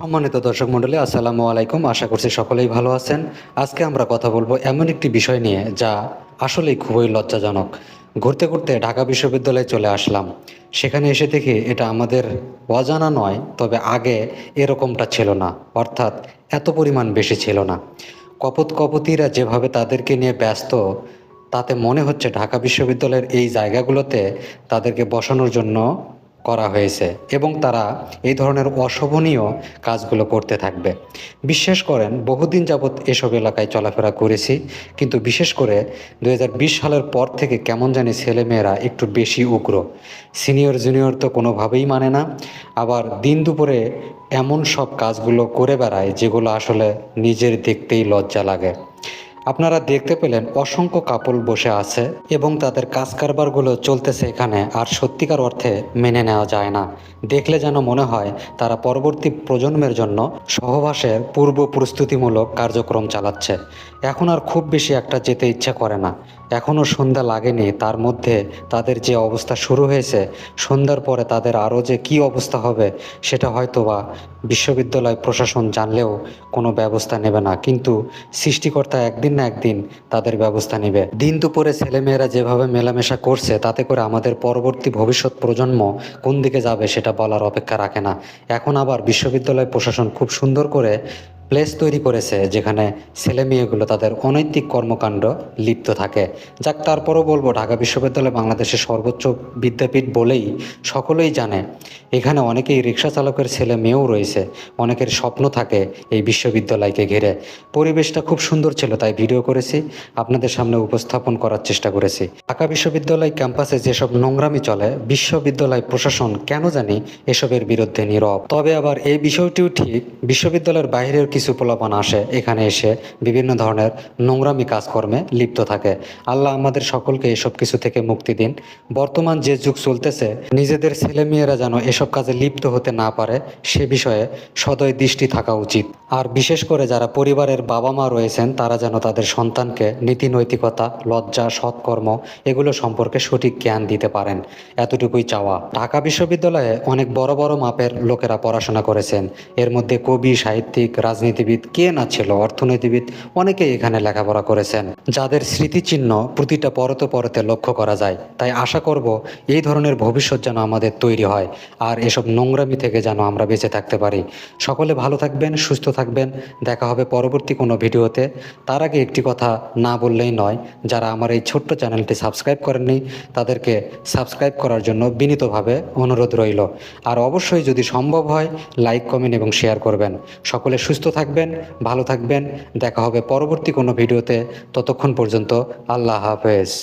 সম্মানিত দর্শক মন্ডলী আসসালামু আলাইকুম। আশা করছি সকলেই ভালো আছেন। আজকে আমরা কথা বলব এমন একটি বিষয় নিয়ে, যা আসলেই খুবই লজ্জাজনক। ঘুরতে ঘুরতে ঢাকা বিশ্ববিদ্যালয়ে চলে আসলাম। সেখানে এসে দেখি এটা আমাদের অজানা নয়, তবে আগে এরকমটা ছিল না, অর্থাৎ এত পরিমাণ বেশি ছিল না। কপত কপতিরা যেভাবে তাদেরকে নিয়ে ব্যস্ত, তাতে মনে হচ্ছে ঢাকা বিশ্ববিদ্যালয়ের এই জায়গাগুলোতে তাদেরকে বসানোর জন্য করা হয়েছে এবং তারা এই ধরনের অশোভনীয় কাজগুলো করতে থাকবে। বিশ্বাস করেন, বহুদিন যাবৎ এসব এলাকায় চলাফেরা করেছি, কিন্তু বিশেষ করে দু হাজার বিশ সালের পর থেকে কেমন জানি ছেলেমেয়েরা একটু বেশি উগ্র। সিনিয়র, জুনিয়র তো কোনোভাবেই মানে না। আবার দিন দুপুরে এমন সব কাজগুলো করে বেড়ায় যেগুলো আসলে নিজের দেখতেই লজ্জা লাগে। আপনারা দেখতে পেলেন অসংখ্য কাপল বসে আছে এবং তাদের কাজ কারবারগুলো চলতেছে এখানে আর সত্যিকার অর্থে মেনে নেওয়া যায় না। দেখলে যেন মনে হয় তারা পরবর্তী প্রজন্মের জন্য সহবাসের পূর্ব প্রস্তুতিমূলক কার্যক্রম চালাচ্ছে। এখন আর খুব বেশি একটা যেতে ইচ্ছা করে না। এখনও সন্ধ্যা লাগেনি, তার মধ্যে তাদের যে অবস্থা শুরু হয়েছে, সন্ধ্যার পরে তাদের আরও যে কি অবস্থা হবে, সেটা হয়তো বা বিশ্ববিদ্যালয় প্রশাসন জানলেও কোনো ব্যবস্থা নেবে না। কিন্তু সৃষ্টিকর্তা একদিন না একদিন তাদের ব্যবস্থা নেবে। দিন দুপুরে ছেলেমেয়েরা যেভাবে মেলামেশা করছে, তাতে করে আমাদের পরবর্তী ভবিষ্যৎ প্রজন্ম কোন দিকে যাবে সেটা বলার অপেক্ষা রাখে না। এখন আবার বিশ্ববিদ্যালয় প্রশাসন খুব সুন্দর করে প্লেস তৈরি করেছে, যেখানে ছেলে মেয়েগুলো তাদের অনৈতিক কর্মকাণ্ড লিপ্ত থাকে। যাক, তারপরও বলব, ঢাকা বিশ্ববিদ্যালয় বাংলাদেশের সর্বোচ্চ বিদ্যাপীঠ বলেই সকলেই জানে। এখানে অনেকেই রিক্সা চালকের ছেলে মেয়েও রয়েছে, অনেকের স্বপ্ন থাকে এই বিশ্ববিদ্যালয়কে ঘিরে। পরিবেশটা খুব সুন্দর ছিল, তাই ভিডিও করেছি, আপনাদের সামনে উপস্থাপন করার চেষ্টা করেছি। ঢাকা বিশ্ববিদ্যালয় ক্যাম্পাসে যেসব নোংরামি চলে, বিশ্ববিদ্যালয় প্রশাসন কেন জানি এসবের বিরুদ্ধে নীরব। তবে আবার এই বিষয়টিও ঠিক, বিশ্ববিদ্যালয়ের বাইরের কিছু পোলাপান আসে, এখানে এসে বিভিন্ন ধরনের নোংরামি কাজকর্মে লিপ্ত থাকে। আল্লাহ আমাদের সকলকে এসব কিছু থেকে মুক্তি দিন। বর্তমান যে যুগ চলতেছে, নিজেদের ছেলেমেয়েরা যেন এসব কাজে লিপ্ত হতে না পারে, সে বিষয়ে সদয় দৃষ্টি থাকা উচিত। আর বিশেষ করে যারা পরিবারের বাবা মা রয়েছেন, তারা যেন তাদের সন্তানকে নীতি নৈতিকতা, লজ্জা, সৎকর্ম এগুলো সম্পর্কে সঠিক জ্ঞান দিতে পারেন। এতটুকুই চাওয়া। ঢাকা বিশ্ববিদ্যালয়ে অনেক বড় বড় মাপের লোকেরা পড়াশোনা করেছেন। এর মধ্যে কবি, সাহিত্যিক, রাজনীতিবিদ কে না ছিল? অর্থনীতিবিদ অনেকেই এখানে লেখাপড়া করেছেন। যাদের স্মৃতিচিহ্ন প্রতিটা পরতে পরতে লক্ষ্য করা যায়। তাই আশা করব এই ধরনের ভবিষ্যৎ যেন আমাদের তৈরি হয়। আর এসব নোংরামি থেকে যেন আমরা বেঁচে থাকতে পারি। সকলে ভালো থাকবেন, সুস্থ থাকবেন। দেখা হবে পরবর্তী কোনো ভিডিওতে। তার আগে একটি কথা না বললেই নয়, যারা আমার এই ছোট্ট চ্যানেলটি সাবস্ক্রাইব করেননি, তাদেরকে সাবস্ক্রাইব করার জন্য বিনীতভাবে অনুরোধ রইল। আর অবশ্যই যদি সম্ভব হয়, লাইক, কমেন্ট এবং শেয়ার করবেন। সকলে সুস্থ থাকবেন, ভালো থাকবেন। দেখা হবে পরবর্তী কোনো ভিডিওতে। ততক্ষণ পর্যন্ত আল্লাহ হাফেজ।